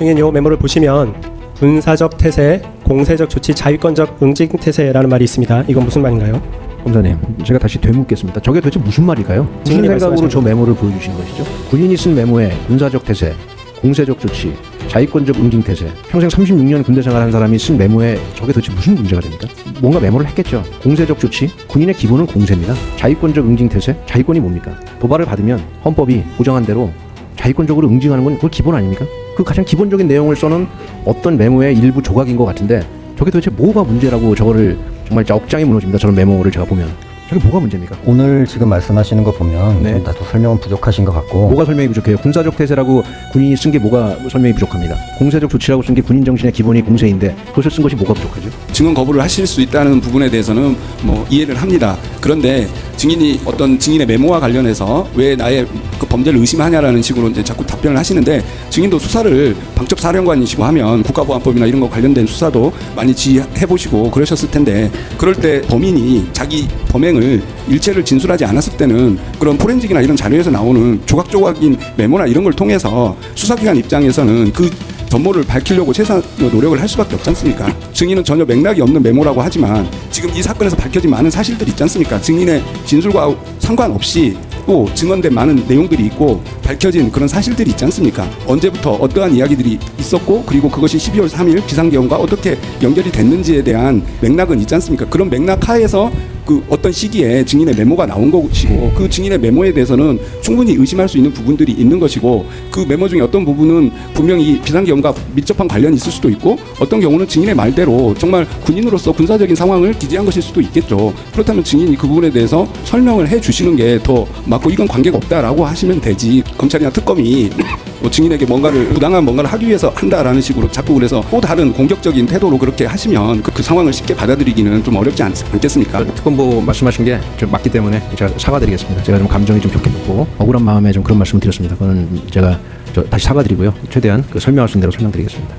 증인 요 메모를 보시면 군사적 태세, 공세적 조치, 자위권적 응징 태세라는 말이 있습니다. 이건 무슨 말인가요? 검사님, 제가 다시 되묻겠습니다. 저게 도대체 무슨 말일까요? 무슨 증인이 생각으로 저 메모를 보여주신 것이죠? 군인이 쓴 메모에 군사적 태세, 공세적 조치, 자위권적 응징 태세, 평생 36년 군대 생활한 사람이 쓴 메모에 저게 도대체 무슨 문제가 됩니까? 뭔가 메모를 했겠죠. 공세적 조치, 군인의 기본은 공세입니다. 자위권적 응징 태세, 자위권이 뭡니까? 도발을 받으면 헌법이 보장한 대로 자위권적으로 응징하는 건 그걸 기본 아닙니까? 그 가장 기본적인 내용을 써놓은 어떤 메모의 일부 조각인 것 같은데 저게 도대체 뭐가 문제라고 저거를 정말 진짜 억장이 무너집니다. 저런 메모를 제가 보면 저게 뭐가 문제입니까? 오늘 지금 말씀하시는 거 보면 네. 좀 다소 설명은 부족하신 것 같고 뭐가 설명이 부족해요? 군사적 태세라고 군인이 쓴 게 뭐가 설명이 부족합니다. 공세적 조치라고 쓴 게 군인 정신의 기본이 공세인데 그것을 쓴 것이 뭐가 부족하죠? 증언 거부를 하실 수 있다는 부분에 대해서는 뭐 이해를 합니다. 그런데 증인이 어떤 증인의 메모와 관련해서 왜 나의 그 범죄를 의심하냐라는 식으로 이제 자꾸 답변을 하시는데 증인도 수사를 방첩 사령관이시고 하면 국가보안법이나 이런 거 관련된 수사도 많이 지휘해 보시고 그러셨을 텐데 그럴 때 범인이 자기 범행을 일체를 진술하지 않았을 때는 그런 포렌식이나 이런 자료에서 나오는 조각조각인 메모나 이런 걸 통해서 수사기관 입장에서는 그 전모를 밝히려고 최선의 노력을 할 수밖에 없지 않습니까? 증인은 전혀 맥락이 없는 메모라고 하지만 지금 이 사건에서 밝혀진 많은 사실들이 있지 않습니까? 증인의 진술과 상관없이 또 증언된 많은 내용들이 있고 밝혀진 그런 사실들이 있지 않습니까? 언제부터 어떠한 이야기들이 있었고 그리고 그것이 12월 3일 비상계엄과 어떻게 연결이 됐는지에 대한 맥락은 있지 않습니까? 그런 맥락 하에서 그 어떤 시기에 증인의 메모가 나온 것이고 그 증인의 메모에 대해서는 충분히 의심할 수 있는 부분들이 있는 것이고 그 메모 중에 어떤 부분은 분명히 비상계엄과 밀접한 관련이 있을 수도 있고 어떤 경우는 증인의 말대로 정말 군인으로서 군사적인 상황을 기재한 것일 수도 있겠죠. 그렇다면 증인이 그 부분에 대해서 설명을 해 주시는 게 더 맞고 이건 관계가 없다라고 하시면 되지 검찰이나 특검이 뭐 증인에게 뭔가를 부당한 뭔가를 하기 위해서 한다라는 식으로 자꾸 그래서 또 다른 공격적인 태도로 그렇게 하시면 그, 그 상황을 쉽게 받아들이기는 좀 어렵지 않, 않겠습니까? 특검 보 말씀하신 게 좀 맞기 때문에 제가 사과드리겠습니다. 제가 좀 감정이 좀 격해졌고 억울한 마음에 좀 그런 말씀을 드렸습니다. 그건 제가 저 다시 사과드리고요. 최대한 그 설명할 수 있는 대로 설명드리겠습니다.